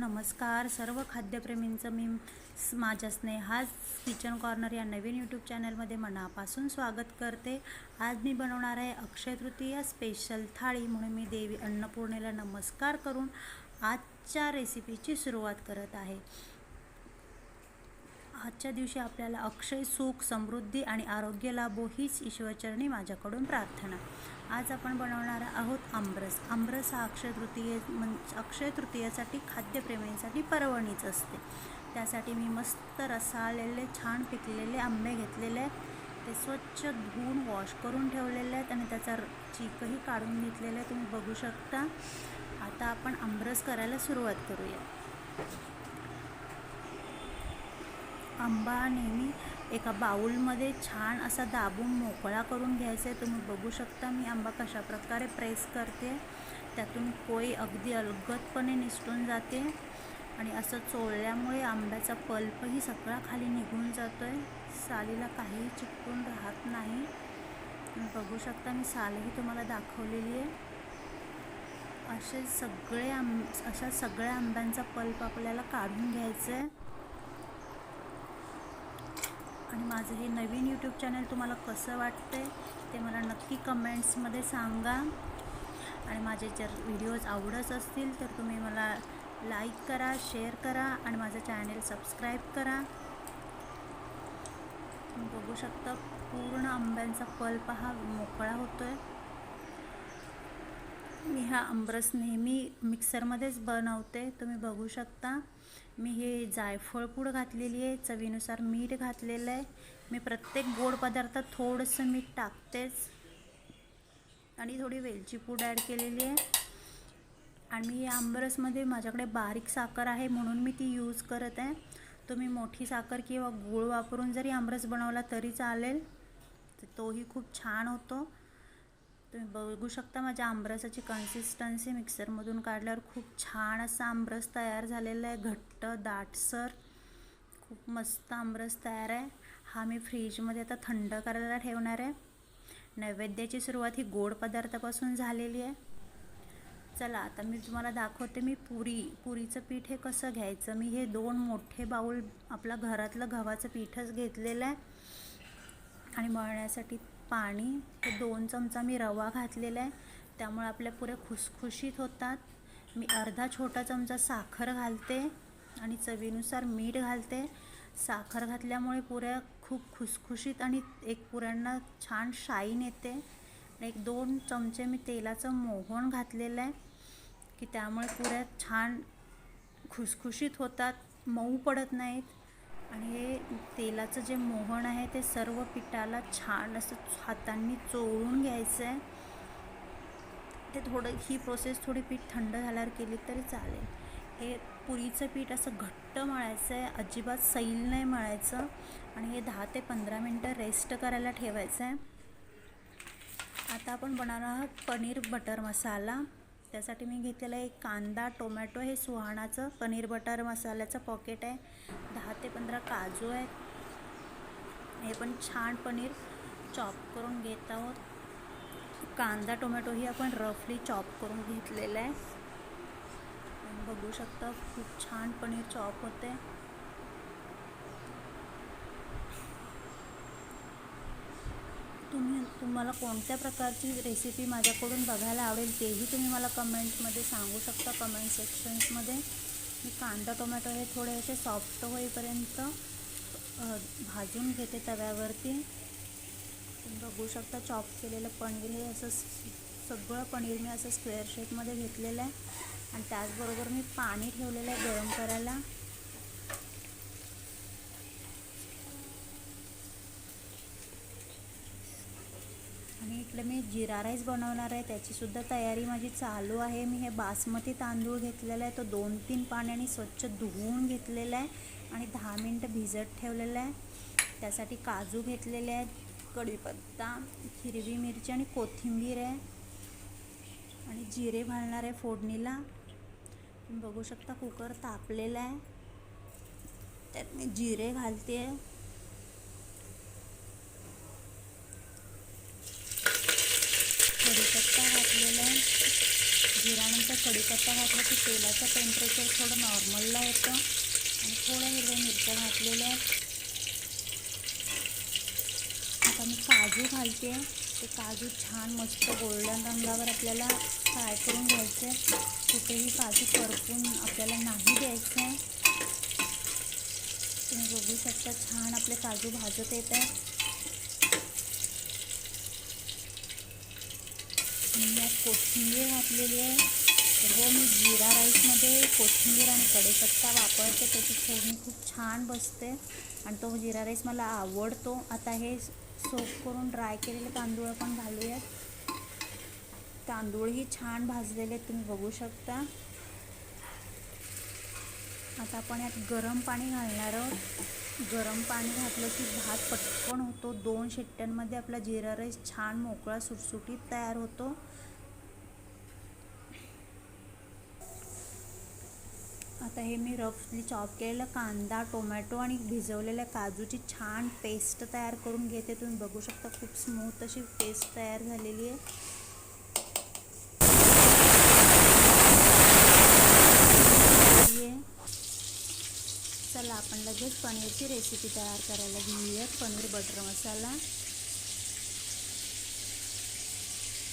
नमस्कार. सर्व खाद्यप्रेमींचं मी माझ्या स्नेहाज किचन कॉर्नर या नवीन यूट्यूब चॅनलमध्ये मनापासून स्वागत करते. आज मी बनवणार आहे अक्षय तृतीया स्पेशल थाळी म्हणून मी देवी अन्नपूर्णेला नमस्कार करून आजच्या रेसिपीची सुरुवात करत आहे. आजच्या दिवशी आपल्याला अक्षय सुख समृद्धी आणि आरोग्य लाभो हीच ईश्वरचरणी माझ्याकडून प्रार्थना. आज आपण बनवणार आहोत आमरस. आमरस हा अक्षय तृतीये म्हणजे अक्षय तृतीयेसाठी खाद्यप्रेमींसाठी पर्वणीच असते. त्यासाठी मी मस्त रसाळलेले छान पिकलेले आंबे घेतलेले आहेत. ते स्वच्छ धुवून वॉश करून ठेवलेले आहेत आणि त्याचा चीकही काढून घेतलेलं आहे तुम्ही बघू शकता. आता आपण आमरस करायला सुरुवात करूया. आंबा नेहमी एका बाऊलमध्ये छान असा दाबून मोकळा करून घ्यायचा आहे. तुम्ही बघू शकता मी आंबा कशा प्रकारे प्रेस करते. त्यातून कोई अगदी अलगदपणे निसटून जाते. आणि असं चोळल्यामुळे आंब्याचा पल्पही सगळा खाली निघून जातो आहे सालीला काहीही चिकटून राहत नाही. बघू शकता मी सालही तुम्हाला दाखवलेली आहे. असे सगळे आंब अशा सगळ्या आंब्यांचा पल्प आपल्याला काढून घ्यायचं आहे. आणि माझं हे नवीन यूट्यूब चॅनल तुम्हाला कसं वाटतंय ते मला नक्की कमेंट्समध्ये सांगा. आणि माझे जर व्हिडिओज आवडत असतील तर तुम्ही मला लाईक करा शेअर करा आणि माझं चॅनल सबस्क्राईब करा. तुम्ही बघू शकता पूर्ण आंब्यांचा पल्प हा मोकळा होतो आहे मी हा आंबरस नेहमी मिक्सरमध्येच बनवते तुम्ही बघू शकता. मी हे जायफळ पूड घातलेली आहे चवीनुसार मीठ घातलेलं आहे. मी प्रत्येक गोड पदार्थात थोडंसं मीठ टाकतेच. आणि थोडी वेलची पूड ॲड केलेली आहे. आणि या आंबरसमध्ये माझ्याकडे बारीक साखर आहे म्हणून मी ती यूज करत आहे. तुम्ही मोठी साखर किंवा गूळ वापरून जरी आंबरस बनवला तरी चालेल. तोही खूप छान होतो. तुम्ही बघू शकता माझ्या आमरसाची कन्सिस्टन्सी मिक्सरमधून काढल्यावर खूप छान असा आंबरस तयार झालेला आहे. घट्ट दाटसर. खूप मस्त आंबरस तयार आहे. हा मी फ्रीजमध्ये आता थंड करायला ठेवणार आहे. नैवेद्याची सुरुवात ही गोड पदार्थापासून झालेली आहे. चला आता मी तुम्हाला दाखवते मी पुरी. पुरीचं पीठ हे कसं घ्यायचं? मी हे दोन मोठे बाऊल आपला घरातलं गव्हाचं पीठच घेतलेलं आहे. आणि मळण्यासाठी पाणी हे दोन चमचा मी रवा घातलेला आहे. त्यामुळे आपल्या पुऱ्या खुसखुशीत होतात. मी अर्धा छोटा चमचा साखर घालते आणि चवीनुसार मीठ घालते. साखर घातल्यामुळे पुऱ्या खूप खुसखुशीत आणि एक पुऱ्यांना छान शाईन येते. एक दोन चमचे मी तेलाचं मोहन घातलेलं आहे की त्यामुळे पुऱ्या छान खुसखुशीत होतात. मऊ पडत नाहीत. आणि हे तेलाचं जे मोहन आहे ते सर्व पिठाला छान असं हातांनी चोळून घ्यायचं आहे ते थोडं ही प्रोसेस थोडी पीठ थंड झाल्यावर केली तरी चालेल. हे पुरीचं पीठ असं घट्ट मळायचं आहे अजिबात सैल नाही मळायचं आणि हे दहा ते पंधरा मिनटं रेस्ट करायला ठेवायचं आहे आता आपण बनवणार आहोत पनीर बटर मसाला. त्यासाठी मी घेतलेलं आहे कांदा टोमॅटो हे सुहाणाचं पनीर बटर मसाल्याचं पॉकेट आहे. दहा ते पंधरा काजू आहेत. हे पण छान पनीर चॉप करून घेत आहोत. कांदा टोमॅटो ही आपण रफली चॉप करून घेतलेलं आहे. बघू शकता खूप छान पनीर चॉप होते तुम्ही तुम्हाला कोणत्या प्रकारची रेसिपी माझ्याकडून बघायला आवडेल तेही तुम्ही मला कमेंटमध्ये सांगू शकता. कमेंट सेक्शन्समध्ये मी कांदा टोमॅटो हे थोडे असे सॉफ्ट होईपर्यंत भाजून घेते तव्यावरती. तुम्ही बघू शकता चॉप केलेलं पनीर हे असं स- सगळं पनीर मी असं स्क्वेअर शेपमध्ये घेतलेलं आहे. आणि त्याचबरोबर मी पाणी ठेवलेलं आहे गरम करायला. म्हटलं मी जिरा राईस बनवणार आहे त्याचीसुद्धा तयारी माझी चालू आहे. मी हे बासमती तांदूळ घेतलेला आहे तो दोन तीन पाण्याने स्वच्छ धुवून घेतलेला आहे आणि दहा मिनटं भिजत ठेवलेलं आहे. त्यासाठी काजू घेतलेले आहेत कढीपत्ता हिरवी मिरची आणि कोथिंबीर आहे. आणि जिरे घालणार आहे फोडणीला. तुम्ही बघू शकता कुकर तापलेला आहे. त्यात मी जिरे घालते. आहे जिरानंतर घातलेला कढीपत्ता घातला की तेलाचं टेम्परेचर थोडं नॉर्मलला येतं. आणि थोड्या हिरव्या मिरच्या घातलेल्या आता मी काजू घालते. ते काजू छान मस्त गोल्डन रंगावर आपल्याला फ्राय करून घ्यायचे कुठेही काजू करपून आपल्याला नाही द्यायचं आहे तुम्ही बघू शकता छान आपले काजू भाजत येत आहे मी यात कोथिंबीर घातलेली आहे. सर्व हो, मी जिरा राईसमध्ये कोथिंबीर आणि कढीपत्ता वापरते. त्याची फोडणी खूप छान बसते. आणि तो जिरा राईस मला आवडतो. आता हे सोप करून ड्राय केलेले तांदूळ पण घालूयात. तांदूळही छान भाजलेले तुम्ही बघू शकता. आता आपण यात गरम पाणी घालणार आहोत. गरम पाणी घातलं की भात पटकन होतो. दोन शिट्ट्यांमध्ये आपला जिरा राईस छान मोकळा सुटसुटीत तयार होतो. आता हे मी रफली चॉप केलेलं कांदा टोमॅटो आणि भिजवलेल्या काजूची छान पेस्ट तयार करून घेते. तुम्ही बघू शकता खूप स्मूथ अशी पेस्ट तयार झालेली आहे. चला आपण लगेच पनीरची रेसिपी तयार करायला घेऊयात पनीर बटर मसाला.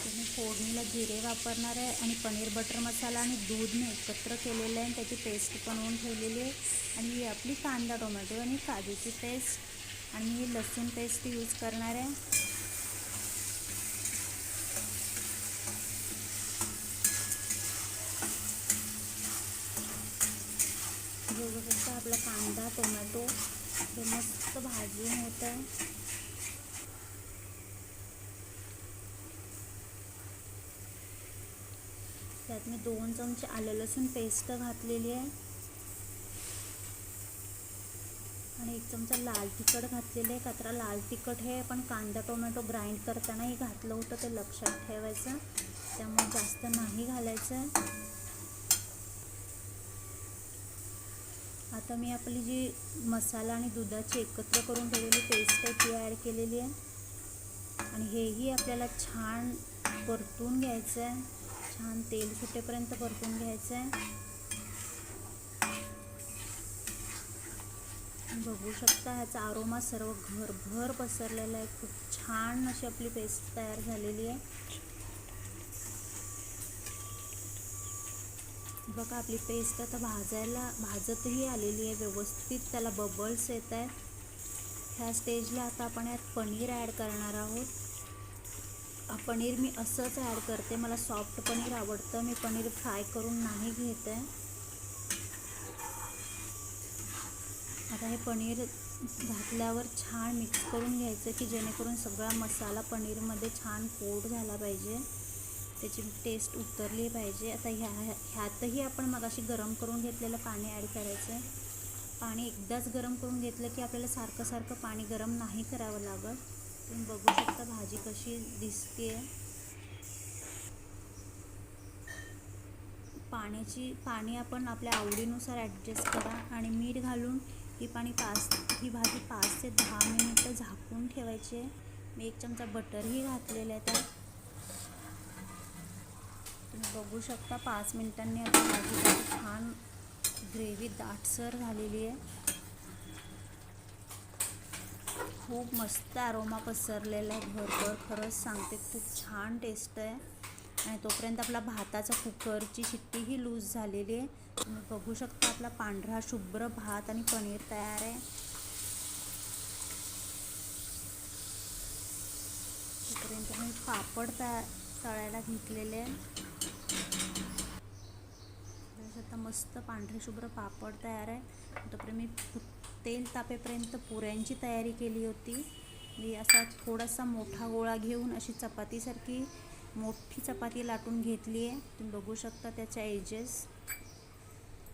तुम्ही फोडणीला जिरे वापरणार आहे आणि पनीर बटर मसाला आणि दूध मी एकत्र केलेलं आहे. आणि त्याची पेस्ट बनवून ठेवलेली आहे. आणि ही आपली कांदा टोमॅटो आणि काजूची पेस्ट आणि ही लसूण पेस्ट यूज करणार आहे बघू शकता आपला कांदा टोमॅटो. हे मस्त भाजून होत आहे त्यात मी दोन चमचे आलं लसूण पेस्ट घातलेली आहे. आणि एक चमचा लाल तिखट घातलेले आहे. कात्रा लाल तिखट हे पण कांदा टोमॅटो ग्राइंड करतानाही घातलं होतं ते लक्षात ठेवायचं. त्यामुळे जास्त नाही घालायचं. आता मी आपली जी मसाला आणि दुधाची एकत्र करून ठेवलेली पेस्ट आहे ती ॲड केलेली आहे. आणि हेही आपल्याला छान परतून घ्यायचं आहे छान तेल सुटेपर्यंत परतून घ्यायचं आहे बघू शकता ह्याचा आरोमा सर्व घरभर पसरलेला आहे. खूप छान अशी आपली पेस्ट तयार झालेली आहे. बघा आपली पेस्ट आता भाजायला भाजतही आलेली आहे व्यवस्थित. त्याला बबल्स येत आहेत. ह्या स्टेजला आता आपण यात पनीर ॲड करणार आहोत. पनीर मी असंच ॲड करते. मला सॉफ्ट पनीर आवडतं. मी पनीर फ्राय करून नाही घेत आहे. आता हे पनीर घातल्यावर छान मिक्स करून घ्यायचं की जेणेकरून सगळा मसाला पनीरमध्ये छान कोट झाला पाहिजे. त्याची टेस्ट उतरली पाहिजे. आता ह्या ह्यातही आपण मगाशी गरम करून घेतलेलं पाणी ॲड करायचं आहे पाणी एकदाच गरम करून घेतलं की आपल्याला सारखं सारखं पाणी गरम नाही करावं लागत. तुम्ही बघू शकता भाजी कशी दिसते. पाण्याची पाणी आपण आपल्या आवडीनुसार ॲडजस्ट करा आणि मीठ घालून ही पाणी पाच ही भाजी पाच ते दहा मिनिटं झाकून ठेवायची आहे. मी एक चमचा बटरही घातलेलं आहे त्यात. बघू शकता पाच मिनिटांनी आता भाजी छान ग्रेव्ही दाटसर झालेली आहे. खूप मस्त अरोमा पसरलेला आहे घरभर. खरंच सांगते खूप छान टेस्ट आहे. आणि तोपर्यंत आपला भाताचा कुकरची शिट्टीही लूज झालेली आहे. तुम्ही बघू शकता आपला पांढरा शुभ्र भात आणि पनीर तयार आहे. तोपर्यंत मी पापड तया तळायला घेतलेले आहे. आता मस्त पांढरे शुभ्र पापड तयार आहे. तोपर्यंत मी तेल तापेपर्यंत पुऱ्यांची तयारी केली होती. मी असा थोडासा मोठा गोळा घेऊन अशी चपातीसारखी मोठी चपाती लाटून घेतली आहे. तुम्ही बघू शकता त्याच्या एजेस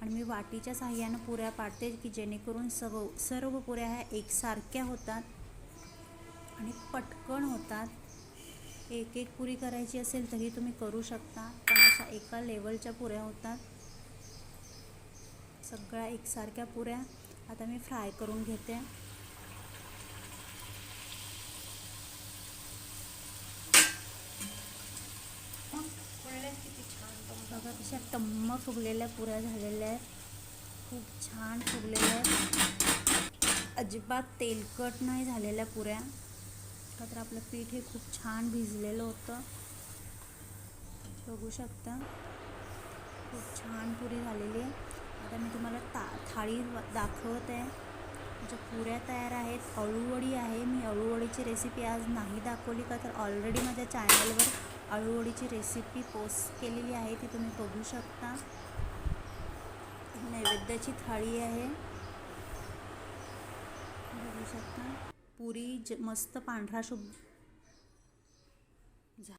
आणि मी वाटीच्या साह्यानं पुऱ्या पाडते की जेणेकरून सर्व सर्व पुऱ्या ह्या एकसारख्या होतात आणि पटकन होतात. एक एक पुरी करायची असेल तरी तुम्ही करू शकता पण अशा एका लेवलच्या पुऱ्या होतात. सगळ्या एकसारख्या पुऱ्या. आता मी फ्राय करून घेते. किती छान अशा टम्म फुगलेल्या पुऱ्या झालेल्या आहेत. खूप छान फुगलेल्या आहेत. अजिबात तेलकट नाही झालेल्या पुऱ्या. का तर आपलं पीठ हे खूप छान भिजलेलं होतं. बघू शकता. खूप छान पुरी झालेली आहे. आता मी तुम्हाला ता थाळी दाखवत. आहे ज्या पुऱ्या तयार आहेत अळूवडी आहे. मी अळूवडीची रेसिपी आज नाही दाखवली का तर ऑलरेडी माझ्या चॅनलवर अळूवडीची रेसिपी पोस्ट केलेली आहे. ती तुम्ही बघू शकता. नैवेद्याची थाळी आहे. बघू शकता. पुरी ज मस्त पांढरा शुभ